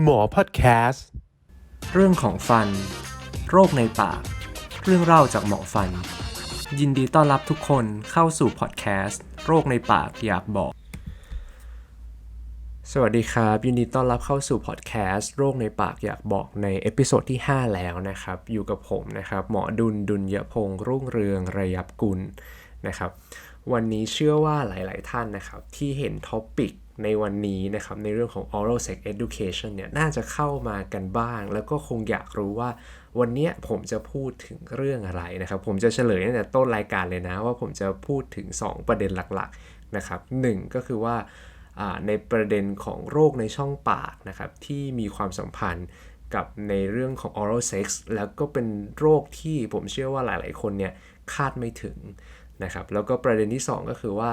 หมอพอดแคสต์เรื่องของฟัน โรคในปาก เรื่องเล่าจากหมอฟัน ยินดีต้อนรับทุกคนเข้าสู่พอดแคสต์โรคในปากอยากบอก สวัสดีครับ ยินดีต้อนรับเข้าสู่พอดแคสต์โรคในปากอยากบอกในเอพิโซดที่ 5 แล้วนะครับ อยู่กับผมนะครับ หมอดุลดุลยพงษ์รุ่งเรืองระยับกุลนะครับ วันนี้เชื่อว่าหลาย ๆ ท่านนะครับ ที่เห็นท็อปิก ในวันนี้นะครับ ในเรื่องของ oral sex education เนี่ยน่าจะเข้ามากันบ้าง แล้วก็คงอยากรู้ว่าวันนี้ผมจะพูดถึงเรื่องอะไรนะครับ ผมจะเฉลยตั้งแต่ต้นรายการเลยนะ ว่าผมจะพูดถึง 2 ประเด็นหลักๆนะครับหนึ่งก็คือว่าอ่าในประเด็นของโรคในช่องปากนะครับ ที่มีความสัมพันธ์กับในเรื่องของ oral sex แล้วก็เป็นโรคที่ผมเชื่อว่าหลาย ๆ คนเนี่ยคาดไม่ถึง นะครับแล้วก็ประเด็นที่ 2 ก็คือว่า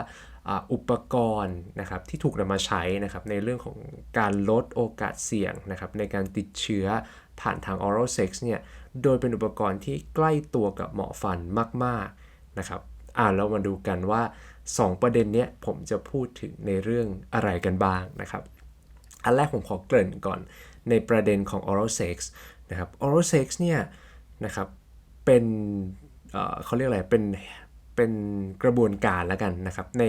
อุปกรณ์นะครับที่ถูกนำมาใช้นะครับในเรื่องของการลดโอกาสเสี่ยงนะครับในการติดเชื้อผ่านทาง oral sex เนี่ยโดยเป็นอุปกรณ์ที่ใกล้ตัวกับหมอฟันมากๆนะครับอ่าเรามาดูกันว่า 2 ประเด็นเนี้ยผมจะพูดถึงในเรื่องอะไรกันบ้างนะครับ อันแรกผมขอเกริ่นก่อนในประเด็นของ oral sex นะครับ oral sex เนี่ยนะครับเป็นเขาเรียกอะไรเป็น เป็นกระบวนการละกันนะครับ ใน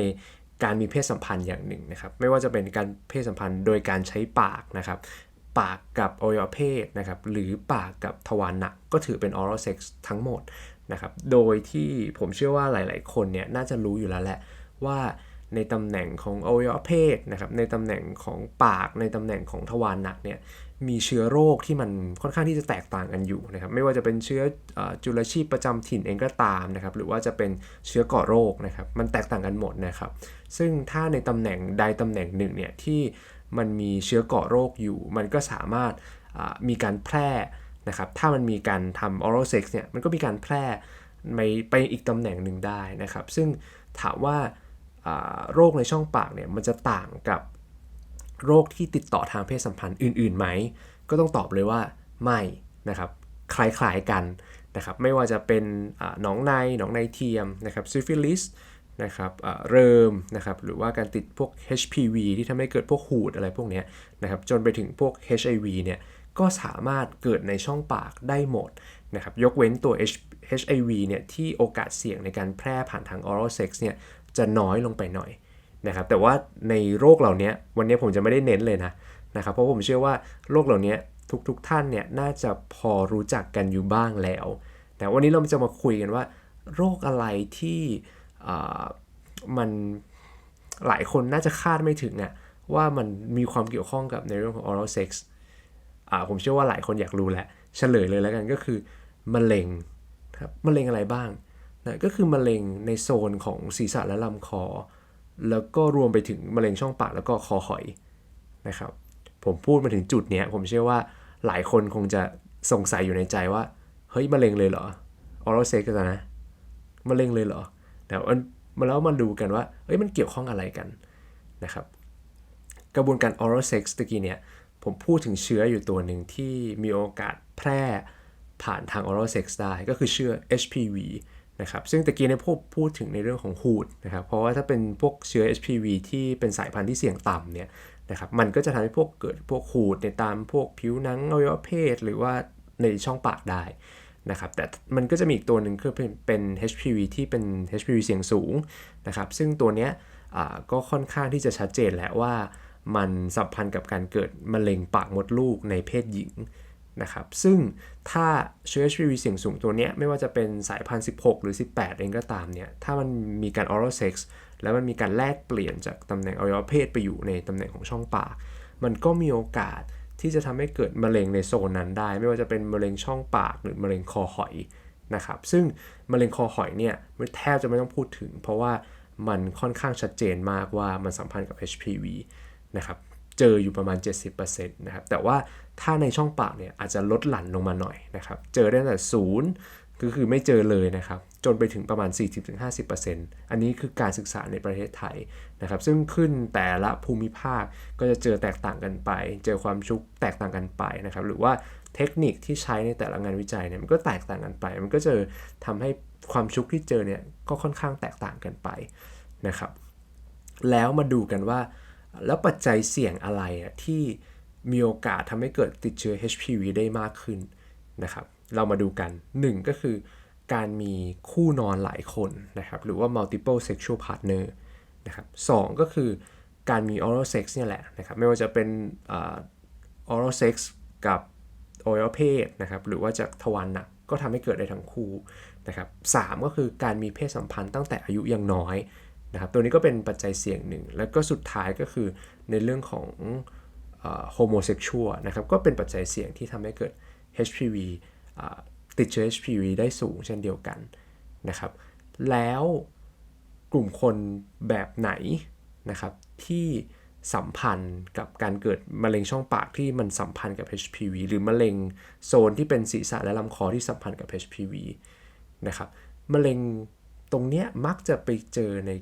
การมีเพศสัมพันธ์อย่างหนึ่งนะครับ ไม่ว่าจะเป็นการเพศสัมพันธ์โดยการใช้ปากนะครับ ปากกับอวัยวะเพศนะครับ หรือปากกับทวารหนักก็ถือเป็น oral sex ทั้งหมดนะครับ โดยที่ผมเชื่อว่าหลาย ๆ คนเนี่ยน่าจะรู้อยู่แล้วแหละว่า ในตำแหน่งของอวัยวะเพศนะครับในตำแหน่งของปากในตำแหน่งของทวารหนักเนี่ยมีเชื้อโรคที่มันค่อนข้างที่จะแตกต่างกันอยู่นะครับไม่ว่าจะเป็นเชื้อจุลชีพประจำถิ่นเองก็ตามนะครับหรือว่าจะเป็นเชื้อก่อโรคนะครับมันแตกต่างกันหมดนะครับซึ่งถ้าในตำแหน่งใดตำแหน่งหนึ่งเนี่ยที่มันมีเชื้อก่อโรคอยู่ มันก็สามารถมีการแพร่นะครับถ้ามันมีการทำ oral sex เนี่ยมันก็มีการแพร่ไปไปอีกตำแหน่งหนึ่งได้นะครับซึ่งถามว่า โรคในช่องปากเนี่ยมันจะต่างกับโรคที่ติดต่อทางเพศสัมพันธ์อื่นๆไหม ก็ต้องตอบเลยว่าไม่นะครับคล้ายๆกันนะครับไม่ว่าจะเป็นหนองในหนองในเทียมนะครับซิฟิลิสนะครับเริมนะครับหรือว่าการติดพวก HPV ที่ทำให้เกิดพวกหูดอะไรพวกเนี้ยนะครับจนไปถึงพวก HIV เนี่ยก็สามารถเกิดในช่องปากได้หมดนะครับยกเว้นตัว H HIV เนี่ยที่โอกาสเสี่ยงในการแพร่ผ่านทาง oral sex เนี่ย จะน้อยลงไปหน่อยนะครับแต่ว่าในโรคเหล่านี้วันนี้ผมจะไม่ได้เน้นเลยนะนะครับเพราะผมเชื่อว่าโรคเหล่านี้ทุกๆทท่านเนี่ยน่าจะพอรู้จักกันอยู่บ้างแล้วแต่วันนี้เราจะมาคุยกันว่า โรคอะไรที่มันหลายคนน่าจะคาดไม่ถึงอะว่ามันมีความเกี่ยวข้องกับในเรื่องของ oral sex อ่าผมเชื่อว่าหลายคนอยากรู้แหละเฉลยเลยแล้วกันก็คือมะเร็งครับมะเร็งอะไรบ้าง นะก็คือมะเร็งในโซนของศีรษะและลำคอ แล้วก็รวมไปถึงมะเร็งช่องปากแล้วก็คอหอยนะครับผมพูดมาถึงจุดเนี้ยผมเชื่อว่าหลายคนคงจะสงสัยอยู่ในใจว่า เฮ้ยมะเร็งเลยเหรอ oral sex กันนะมะเร็งเลยเหรอแต่มาแล้วมาดูกันว่าเฮ้ยมันเกี่ยวข้องอะไรกันนะครับกระบวนการ oral sex ตะกี้เนี่ยผมพูดถึงเชื้ออยู่ตัวหนึ่งที่มีโอกาสแพร่ผ่านทาง oral sex ได้ก็คือเชื้อ HPV นะครับซึ่งตะกี้เนี่ยพูดพูดถึงในเรื่องของหูดนะครับเพราะว่าถ้าเป็นพวกเชื้อ HPV ที่เป็นสายพันธุ์ที่เสี่ยงต่ำเนี่ยนะครับมันก็จะทำให้พวกเกิดพวกหูดในตามพวกผิวหนังอวัยวะเพศ หรือว่าในช่องปากได้นะครับแต่มันก็จะมีอีกตัวหนึ่งคือเป็น HPV ที่เป็น HPV เสี่ยงสูงนะครับซึ่งตัวเนี้ยก็ค่อนข้างที่จะชัดเจนแหละว่ามันสัมพันธ์กับการเกิดมะเร็งปากมดลูกในเพศหญิง นะครับ ซึ่งถ้าเชื้อ HPV เสี่ยงสูงตัวเนี้ยไม่ว่าจะเป็นสายพันธุ์ 16 หรือ 18 เองก็ตามเนี่ย ถ้ามันมีการ oral sex แล้วมันมีการแลกเปลี่ยนจากตำแหน่งอวัยวะเพศไปอยู่ในตำแหน่งของช่องปาก มันก็มีโอกาสที่จะทำให้เกิดมะเร็งในโซนนั้นได้ ไม่ว่าจะเป็นมะเร็งช่องปากหรือมะเร็งคอหอยนะครับ ซึ่งมะเร็งคอหอยเนี่ยแทบจะไม่ต้องพูดถึง เพราะว่ามันค่อนข้างชัดเจนมากว่ามันสัมพันธ์กับ HPV นะครับ เจออยู่ประมาณ 70%นะครับ แต่ว่า ถ้าในช่องปากเนี่ยอาจจะลดหลั่นลงมาหน่อยนะครับ เจอได้ตั้งแต่ศูนย์ก็คือไม่เจอเลยนะครับ จนไปถึงประมาณ 40-50%อันนี้คือการศึกษาในประเทศไทยนะครับ ซึ่งขึ้นแต่ละภูมิภาคก็จะเจอแตกต่างกันไป เจอความชุกแตกต่างกันไปนะครับ หรือว่าเทคนิคที่ใช้ในแต่ละงานวิจัยเนี่ยมันก็แตกต่างกันไป มันก็จะทำให้ความชุกที่เจอเนี่ยก็ค่อนข้างแตกต่างกันไปนะครับ แล้วมาดูกันว่า แล้วปัจจัยเสี่ยงอะไรอะที่ มีโอกาสทำให้เกิดติดเชื้อ HPV ได้มากขึ้นนะครับ เรามาดูกัน 1 ก็คือการมีคู่นอนหลายคนนะครับหรือว่า multiple sexual partner นะครับสองก็คือการมี oral sex เนี่ยแหละนะครับไม่ว่าจะเป็น oral sex กับอวัยวะเพศนะครับหรือว่าจากทวารหนักก็ทำให้เกิดได้ทั้งคู่นะครับสามก็คือการมีเพศสัมพันธ์ตั้งแต่อายุยังน้อยนะครับตัวนี้ก็เป็นปัจจัยเสี่ยงหนึ่ง แล้วก็สุดท้ายก็คือในเรื่องของ โฮโมเซ็กชวลนะครับก็เป็นปัจจัยเสี่ยงที่ทำให้เกิด HPV ติดเชื้อ HPV ได้สูงเช่นเดียวกันนะครับแล้วกลุ่มคนแบบไหนนะครับที่สัมพันธ์กับการเกิดมะเร็งช่องปากที่มันสัมพันธ์กับ HPV หรือมะเร็งโซนที่เป็นศีรษะและลำคอที่สัมพันธ์กับ HPV นะครับมะเร็งตรงเนี้ยมักจะไปเจอใน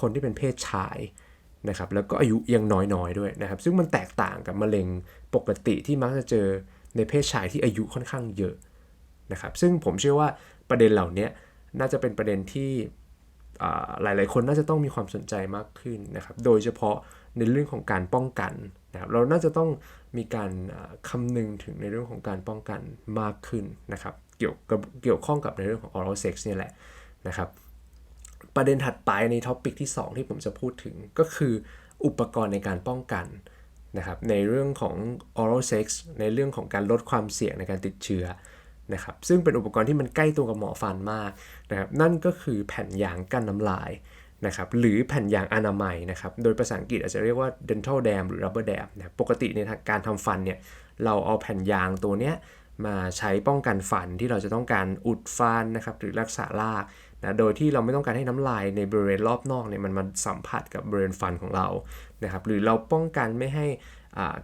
คนที่เป็นเพศชาย นะครับแล้วก็อายุยังน้อยๆด้วยนะครับ ซึ่งมันแตกต่างกับมะเร็งปกติที่มักจะเจอในเพศชายที่อายุค่อนข้างเยอะนะครับซึ่งผมเชื่อว่าประเด็นเหล่านี้น่าจะเป็นประเด็นที่หลายๆ คนน่าจะต้องมีความสนใจมากขึ้นนะครับ โดยเฉพาะในเรื่องของการป้องกันนะครับ เราน่าจะต้องมีการคำนึงถึงในเรื่องของการป้องกันมากขึ้นนะครับ เกี่ยวกับเกี่ยวข้องกับในเรื่องของ oral sex เนี่ยแหละนะครับ ประเด็นถัดไปในท็อปิกที่ 2 ที่ผมจะพูดถึงก็คืออุปกรณ์ในการป้องกันนะครับในเรื่องของ oral sex ในเรื่องของการลดความเสี่ยงในการติดเชื้อนะครับซึ่งเป็นอุปกรณ์ที่มันใกล้ตัวกับหมอฟันมากนะครับนั่นก็คือแผ่นยางกั้นน้ำลายนะครับหรือแผ่นยางอนามัยนะครับโดยภาษาอังกฤษอาจจะเรียกว่า dental dam หรือ rubber dam นะปกติในการทำฟันเนี่ยเราเอาแผ่นยางตัวเนี้ยมาใช้ป้องกันฟันที่เราจะต้องการอุดฟันนะครับหรือรักษาราก นะโดยที่เราไม่ต้องการให้น้ำลายในบริเวณรอบนอกเนี่ยมันมาสัมผัสกับบริเวณฟันของเรานะครับหรือเราป้องกันไม่ให้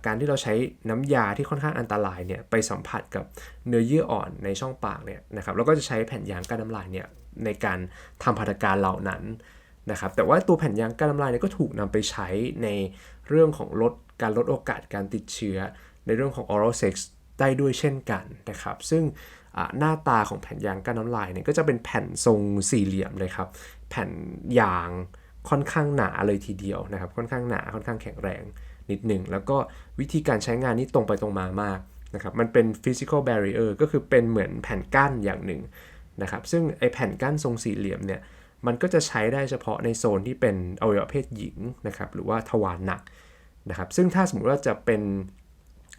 การที่เราใช้น้ำยาที่ค่อนข้างอันตรายเนี่ยไปสัมผัสกับเนื้อเยื่ออ่อนในช่องปากเนี่ยนะครับเราก็จะใช้แผ่นยางกั้นน้ำลายเนี่ยในการทำพัฒการเหล่านั้นนะครับแต่ว่าตัวแผ่นยางกั้นน้ำลายเนี่ยก็ถูกนำไปใช้ในเรื่องของลดการลดโอกาสการติดเชื้อ ในเรื่องของ oral sex ได้ด้วยเช่นกันนะครับซึ่ง หน้าตาของแผ่นยางกั้นน้ำลายเนี่ยก็จะเป็นแผ่นทรงสี่เหลี่ยมเลยครับ แผ่นยางค่อนข้างหนาเลยทีเดียวนะครับ ค่อนข้างหนาค่อนข้างแข็งแรงนิดหนึ่ง แล้วก็วิธีการใช้งานนี้ตรงไปตรงมามากนะครับ มันเป็น physical barrier ก็คือเป็นเหมือนแผ่นกั้นอย่างหนึ่งนะครับ ซึ่งไอแผ่นกั้นทรงสี่เหลี่ยมเนี่ยมันก็จะใช้ได้เฉพาะในโซนที่เป็นอวัยวะเพศหญิงนะครับหรือว่าทวารหนักนะครับ ซึ่งถ้าสมมติว่าจะเป็น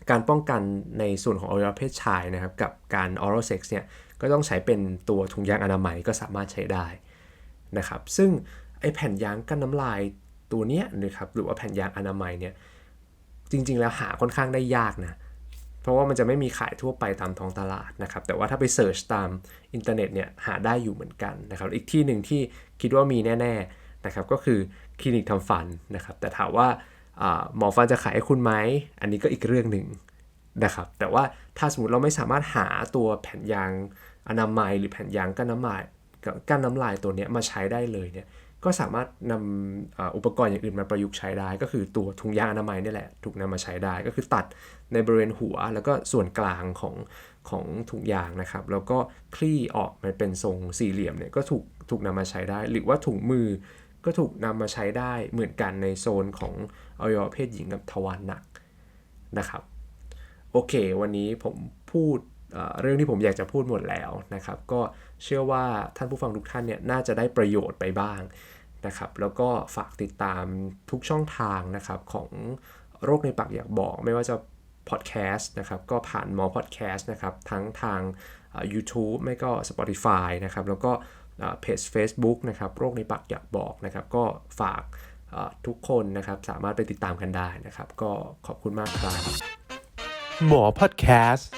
การป้องกันในส่วนของอวัยวะเพศชายนะครับ กับการ oral sex เนี่ยก็ต้องใช้เป็นตัวถุงยางอนามัยก็สามารถใช้ได้นะครับ ซึ่งไอแผ่นยางกั้นน้ำลายตัวเนี้ยนะครับหรือว่าแผ่นยางอนามัยเนี่ยจริง ๆ แล้วหาค่อนข้างได้ยากนะเพราะว่ามันจะไม่มีขายทั่วไปตามท้องตลาดนะครับ แต่ว่าถ้าไปเสิร์ชตามอินเทอร์เน็ตเนี่ยหาได้อยู่เหมือนกันนะครับ อีกที่หนึ่งที่คิดว่ามีแน่ ๆนะครับ ก็คือคลินิกทำฟันนะครับ แต่ถามว่า หมอฟันจะขายให้คุณไหม อันนี้ก็อีกเรื่องหนึ่งนะครับ แต่ว่าถ้าสมมติเราไม่สามารถหาตัวแผ่นยางอนามัยหรือแผ่นยางกั้นน้ำลายกั้นน้ำลายตัวนี้มาใช้ได้เลยเนี่ย ก็สามารถนำอุปกรณ์อย่างอื่นมาประยุกต์ใช้ได้ ก็คือตัวถุงยางอนามัยนี่แหละ ถูกนำมาใช้ได้ ก็คือตัดในบริเวณหัว แล้วก็ส่วนกลางของของถุงยางนะครับ แล้วก็คลี่ออกมาเป็นทรงสี่เหลี่ยมเนี่ย ก็ถูกถูกนำมาใช้ได้ หรือว่าถุงมือก็ถูกนำมาใช้ได้เหมือนกันในโซนของ อวัยวะเพศหญิงกับทวารหนักนะครับ โอเค วันนี้ผมพูดเรื่องที่ผมอยากจะพูดหมดแล้วนะครับ ก็เชื่อว่าท่านผู้ฟังทุกท่านเนี่ยน่าจะได้ประโยชน์ไปบ้างนะครับ แล้วก็ฝากติดตามทุกช่องทางนะครับของโรคในปากอยากบอก ไม่ว่าจะพอดแคสต์นะครับ ก็ผ่านหมอพอดแคสต์นะครับ ทั้งทาง YouTube ไม่ก็ Spotify นะครับ แล้วก็เพจ Facebook นะครับ โรคในปากอยากบอกนะครับ ก็ฝาก ทุกคนนะครับสามารถไปติดตามกันได้นะครับ ก็ขอบคุณมากครับ หมอพอดแคสต์